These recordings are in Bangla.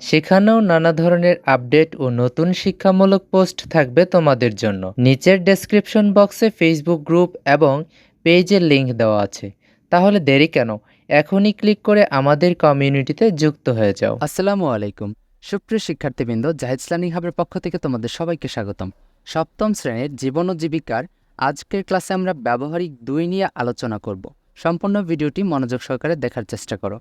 সেখানেও নানা ধরনের আপডেট ও নতুন শিক্ষামূলক পোস্ট থাকবে তোমাদের জন্য। নিচের ডেসক্রিপশন বক্সে ফেসবুক গ্রুপ এবং পেজের লিঙ্ক দেওয়া আছে। তাহলে দেরি কেন? এখনই ক্লিক করে আমাদের কমিউনিটিতে যুক্ত হয়ে যাও। আসসালামু আলাইকুম। সুপ্রিয় শিক্ষার্থীবৃন্দ, জাহিদ হাবের পক্ষ থেকে তোমাদের সবাইকে স্বাগতম। সপ্তম শ্রেণির জীবন ও জীবিকার আজকের ক্লাসে আমরা ব্যবহারিক দুই নিয়ে আলোচনা করব। সম্পূর্ণ ভিডিওটি মনোযোগ সহকারে দেখার চেষ্টা করো।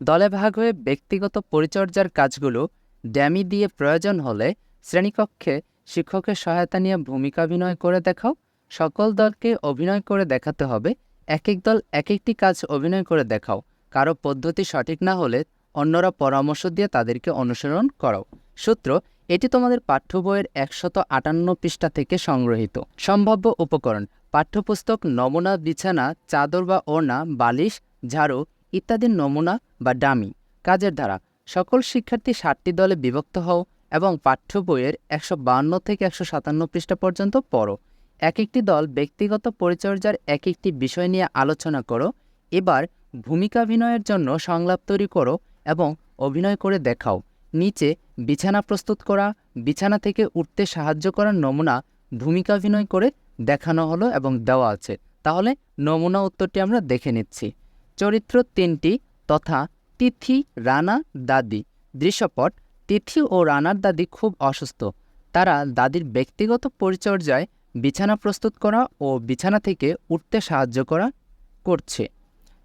দলে ভাগ হয়ে ব্যক্তিগত পরিচর্যার কাজগুলো ড্যামি দিয়ে প্রয়োজন হলে শ্রেণীকক্ষে শিক্ষকের সহায়তা নিয়ে ভূমিকা অভিনয় করে দেখাও। সকল দলকে অভিনয় করে দেখাতে হবে। এক এক দল এক একটি কাজ অভিনয় করে দেখাও। কারও পদ্ধতি সঠিক না হলে অন্যরা পরামর্শ দিয়ে তাদেরকে অনুসরণ করাও। সূত্র, এটি তোমাদের পাঠ্য বইয়ের একশত আটান্ন পৃষ্ঠা থেকে সংগ্রহীত। সম্ভাব্য উপকরণ, পাঠ্যপুস্তক, নমুনা, বিছানা, চাদর বা ওড়না, বালিশ, ঝাড়ু ইত্যাদির নমুনা বা ডামি। কাজের ধারা সকল শিক্ষার্থী ষাটটি দলে বিভক্ত হও এবং পাঠ্য বইয়ের একশো বান্ন থেকে একশো সাতান্ন পৃষ্ঠা পর্যন্ত পড়ো। এক একটি দল ব্যক্তিগত পরিচর্যার এক একটি বিষয় নিয়ে আলোচনা করো। এবার ভূমিকাভিনয়ের জন্য সংলাপ তৈরি করো এবং অভিনয় করে দেখাও। নিচে বিছানা প্রস্তুত করা, বিছানা থেকে উঠতে সাহায্য করার নমুনা ভূমিকাভিনয় করে দেখানো হলো এবং দেওয়া আছে। তাহলে নমুনা উত্তরটি আমরা দেখে নিচ্ছি। চরিত্র তিনটি তথা তিথি রানা দাদি। দৃশ্যপট, তিথি ও রানার দাদি খুব অসুস্থ। তারা দাদির ব্যক্তিগত পরিচর্যায় বিছানা প্রস্তুত করা ও বিছানা থেকে উঠতে সাহায্য করা করছে।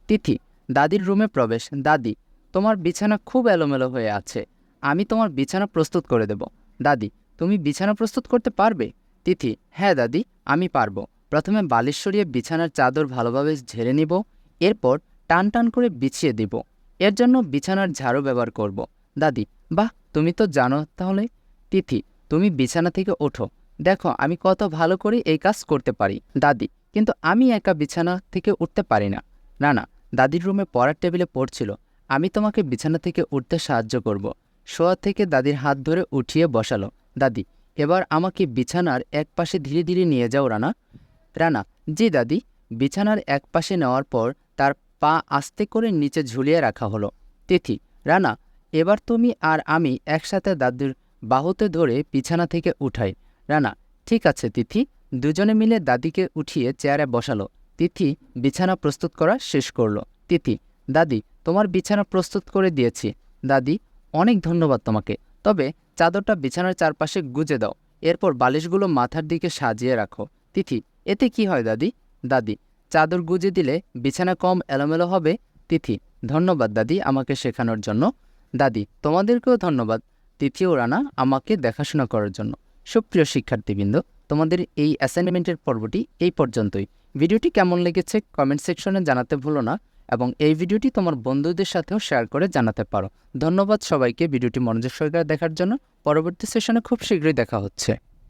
তিথি, দাদির রুমে প্রবেশ। দাদি, তোমার বিছানা খুব এলোমেলো হয়ে আছে। আমি তোমার বিছানা প্রস্তুত করে দেব। দাদি, তুমি বিছানা প্রস্তুত করতে পারবে? তিথি হ্যাঁ দাদি, আমি পারব। প্রথমে বালিশ সরিয়ে বিছানার চাদর ভালোভাবে ঝেড়ে নিব। এরপর টান টান করে বিছিয়ে দিব। এর জন্য বিছানার ঝাড়ু ব্যবহার করব। দাদি, বাহ, তুমি তো জানো তাহলে। তিথি, তুমি বিছানা থেকে ওঠো। দেখো, আমি কত ভালো করে এই কাজ করতে পারি। দাদি, কিন্তু আমি একা বিছানা থেকে উঠতে পারি না। না না, দাদির রুমে পড়ার টেবিলে পড়ছিল। আমি তোমাকে বিছানা থেকে উঠতে সাহায্য করব। শোয়া থেকে দাদির হাত ধরে উঠিয়ে বসালো। দাদি, এবার আমাকে বিছানার এক পাশে ধীরে ধীরে নিয়ে যাও, রানা। রানা, জি, দাদি। বিছানার এক পাশে নেওয়ার পর তার পা আস্তে করে নিচে ঝুলিয়ে রাখা হলো। তিথি, রানা, এবার তুমি আর আমি একসাথে দাদির বাহুতে ধরে বিছানা থেকে উঠাই। রানা, ঠিক আছে তিথি। দুজনে মিলে দাদিকে উঠিয়ে চেয়ারে বসালো। তিথি বিছানা প্রস্তুত করা শেষ করল। তিথি, দাদি, তোমার বিছানা প্রস্তুত করে দিয়েছি। দাদি, অনেক ধন্যবাদ তোমাকে। তবে চাদরটা বিছানার চারপাশে গুজে দাও। এরপর বালিশগুলো মাথার দিকে সাজিয়ে রাখো। তিথি, এতে কি হয় দাদি? দাদি চাদর গুজে দিলে বিছানা কম এলোমেলো হবে, তিথি। ধন্যবাদ, দাদি, আমাকে শেখানোর জন্য। দাদি, তোমাদেরকেও ধন্যবাদ। তিথি ও রানা, আমাকে দেখাশোনা করার জন্য। সুপ্রিয় শিক্ষার্থীবৃন্দ, তোমাদের এই অ্যাসাইনমেন্টের পর্বটি এই পর্যন্তই। ভিডিওটি কেমন লেগেছে কমেন্ট সেকশনে জানাতে ভুলো না এবং এই ভিডিওটি তোমার বন্ধুদের সাথেও শেয়ার করে জানাতে পারো। ধন্যবাদ সবাইকে, ভিডিওটি মনোযোগ সহকারে দেখার জন্য। পরবর্তী সেশনে খুব শীঘ্রই দেখা হচ্ছে।